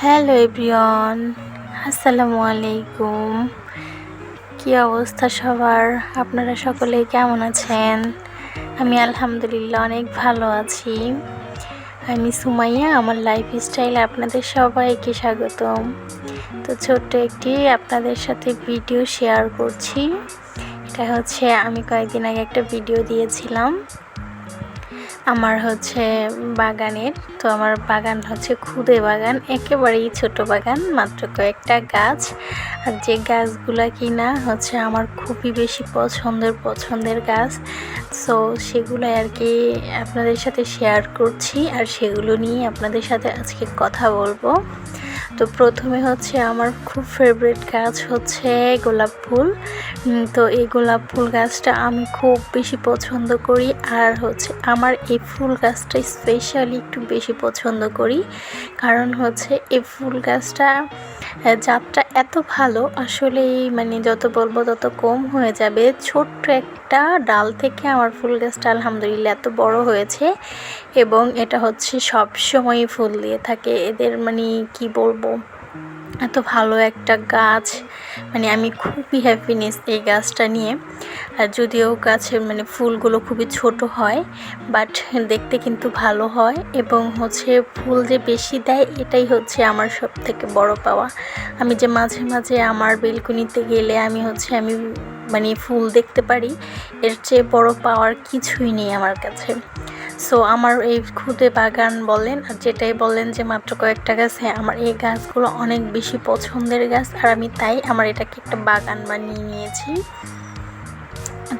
Hello everyone, আসসালামু আলাইকুম। কি অবস্থা সবার? আপনারা সকলে কেমন আছেন? আমি আলহামদুলিল্লাহ অনেক ভালো আছি। আমি সুমাইয়া, আমার লাইফ স্টাইল আপনাদের সবাইকে স্বাগতম। তো ছোট্ট একটি আপনাদের সাথে ভিডিও শেয়ার করছি। এটা হচ্ছে, আমি কয়েকদিন আগে একটা ভিডিও দিয়েছিলাম। আমার হচ্ছে বাগানের, তো আমার বাগান হচ্ছে খুদে বাগান, একেবারেই ছোট বাগান, মাত্র কয়েকটা গাছ। আর যে গাছগুলো কিনা হচ্ছে আমার খুবই বেশি পছন্দের পছন্দের গাছ। সো সেগুলো আর কি আপনাদের সাথে শেয়ার করছি, আর সেগুলো নিয়ে আপনাদের সাথে আজকে কথা বলব। তো প্রথমে হচ্ছে আমার খুব ফেভারিট গাছ হচ্ছে গোলাপ ফুল। তো এই গোলাপ ফুল গাছটা আমি খুব বেশি পছন্দ করি আর হচ্ছে আমার এই ফুল গাছটা স্পেশালি একটু বেশি পছন্দ করি। কারণ হচ্ছে এই ফুল গাছটা জাতটা এত ভালো আসলে মানে যত বলব তত কম হয়ে যাবে। ছোট্ট একটা ডাল থেকে আমার ফুল গাছটা আলহামদুলিল্লাহ এত বড় হয়েছে। এবং এটা হচ্ছে সব সময় ফুল দিয়ে থাকে। এদের মানে কি বলব? এত ভালো একটা গাছ। মানে আমি খুবই হ্যাপিনেস এই গাছটা নিয়ে। আর যদিও গাছের মানে ফুলগুলো খুবই ছোট হয় বাট দেখতে কিন্তু ভালো হয় এবং হচ্ছে ফুল যে বেশি দেয়, এটাই হচ্ছে আমার সব থেকে বড় পাওয়া। আমি যে মাঝে মাঝে আমার বেলকুনিতে গেলে আমি হচ্ছে আমি মানে ফুল দেখতে পারি, এর চেয়ে বড় পাওয়ার কিছুই নেই আমার কাছে। সো আমার এই খুদে বাগান বলেন, আর যেটাই বলেন যে মাত্র কয়েকটা গাছ হ্যাঁ আমার এই গাছগুলো অনেক বেশি পছন্দের গাছ, আর আমি তাই আমার এটাকে একটা বাগান বানিয়ে নিয়েছি।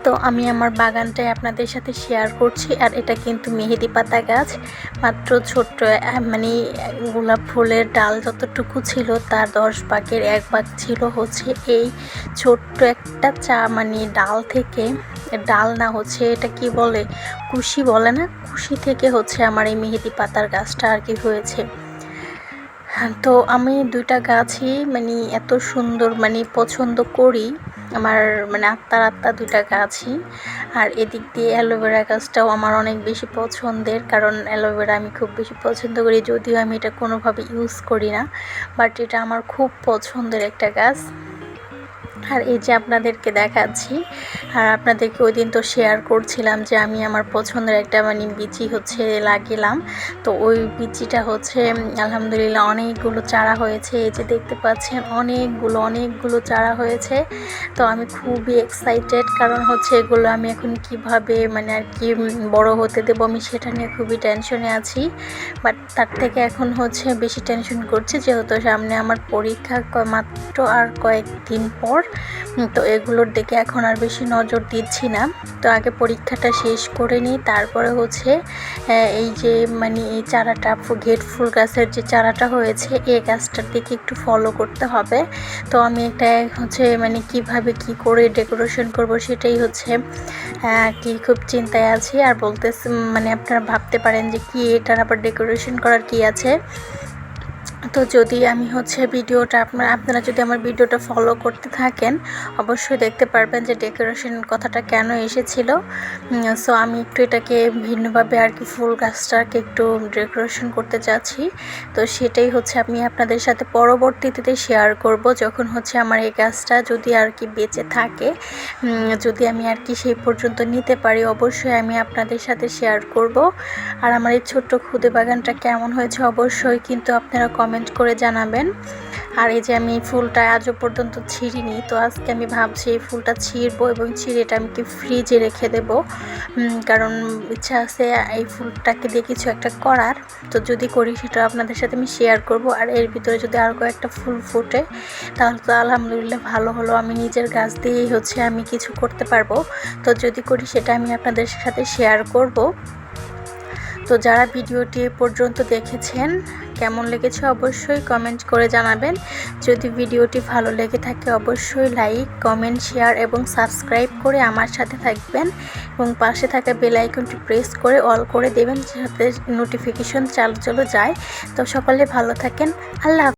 তো আমি আমার বাগানটাই আপনাদের সাথে শেয়ার করছি, আর এটা কিন্তু মেহেদি পাতা গাছ। মাত্র ছোট্ট মানে গোলাপ ফুলের ডাল যতটুকু ছিল, তার দশ ভাগের এক ভাগ ছিল হচ্ছে এই ছোট্ট একটা চা মানে ডাল থেকে। ডাল না হচ্ছে এটা কি বলে? কুশি বলে না? কুশি থেকে হচ্ছে আমার এই মেহেদি পাতার গাছটা আর কি হয়েছে। তো আমি দুইটা গাছই মানে এত সুন্দর মানে পছন্দ করি। আমার মানে আত্মার আত্মা দুটা গাছই। আর এদিক দিয়ে অ্যালোভেরা গাছটাও আমার অনেক বেশি পছন্দের, কারণ অ্যালোভেরা আমি খুব বেশি পছন্দ করি, যদিও আমি এটা কোনোভাবে ইউজ করি না। বাট এটা আমার খুব পছন্দের একটা গাছ। আর এই যে আপনাদেরকে দেখাচ্ছি, আর আপনাদেরকে ওই দিন তো শেয়ার করছিলাম যে আমি আমার পছন্দের একটা মানে বিচি হচ্ছে লাগিলাম। তো ওই বিচিটা হচ্ছে, আলহামদুলিল্লাহ অনেকগুলো চারা হয়েছে। এই যে দেখতে পাচ্ছেন, অনেকগুলো অনেকগুলো চারা হয়েছে। তো আমি খুবই এক্সাইটেড কারণ হচ্ছে এগুলো আমি এখন কীভাবে মানে আর কি বড় হতে দেবো আমি সেটা নিয়ে খুবই টেনশনে আছি। বাট তার থেকে এখন হচ্ছে বেশি টেনশন করছি, যেহেতু সামনে আমার পরীক্ষা মাত্র আর কয়েকদিন পর তো এগুলোর দিকে এখন আর বেশি নজর দিচ্ছি না। তো আগে পরীক্ষাটা শেষ করে নিই, তারপরে হচ্ছে এই যে মানে এই চারাটা গেট ফুল গাছের যে চারাটা হয়েছে এই গাছটার দিকে একটু ফলো করতে হবে। তো আমি এটা হচ্ছে মানে কীভাবে কি করে ডেকোরেশন করব সেটাই হচ্ছে কি খুব চিন্তায় আছি। আর বলতে মানে আপনারা ভাবতে পারেন যে কি এটার আবার ডেকোরেশন করার কি আছে। তো যদি আমি হচ্ছে ভিডিওটা আপনার, আপনারা যদি আমার ভিডিওটা ফলো করতে থাকেন, অবশ্যই দেখতে পারবেন যে ডেকোরেশন কথাটা কেন এসেছিল। সো আমি একটু এটাকে ভিন্নভাবে আর কি ফুল গাছটাকে একটু ডেকোরেশন করতে চাচ্ছি। তো সেটাই হচ্ছে আমি আপনাদের সাথে পরবর্তীতে শেয়ার করব যখন হচ্ছে আমার এই গাছটা যদি আর কি বেঁচে থাকে। যদি আমি আর কি সেই পর্যন্ত নিতে পারি, অবশ্যই আমি আপনাদের সাথে শেয়ার করব। আর আমার এই ছোট্ট খুদে বাগানটা কেমন হয়েছে অবশ্যই কিন্তু আপনারা কমেন্ট কমেন্ট করে জানাবেন। আর এই যে আমি ফুলটা আজও পর্যন্ত ছিঁড়িনি, তো আজকে আমি ভাবছি এই ফুলটা ছিঁড়বো এবং ছিঁড়ে এটা আমি কি ফ্রিজে রেখে দেব। কারণ ইচ্ছা আছে এই ফুলটাকে দিয়ে কিছু একটা করার। তো যদি করি সেটা আপনাদের সাথে আমি শেয়ার করব। আর এর ভিতরে যদি আর কয়েকটা ফুল ফুটে, তাহলে তো আলহামদুলিল্লাহ ভালো হলো। আমি নিজের গাছ দিয়েই হচ্ছে আমি কিছু করতে পারব। তো যদি করি সেটা আমি আপনাদের সাথে শেয়ার করব। তো যারা ভিডিওটি পর্যন্ত দেখেছেন, কেমন লেগেছে অবশ্যই কমেন্ট করে জানাবেন। যদি ভিডিওটি ভালো লেগে থাকে, অবশ্যই লাইক কমেন্ট শেয়ার এবং সাবস্ক্রাইব করে আমার সাথে থাকবেন এবং পাশে থাকা বেল আইকনটি প্রেস করে অল করে দেবেন, যাতে নোটিফিকেশন চালু চলে যায়। তো সকলে ভালো থাকেন। আল্লাহ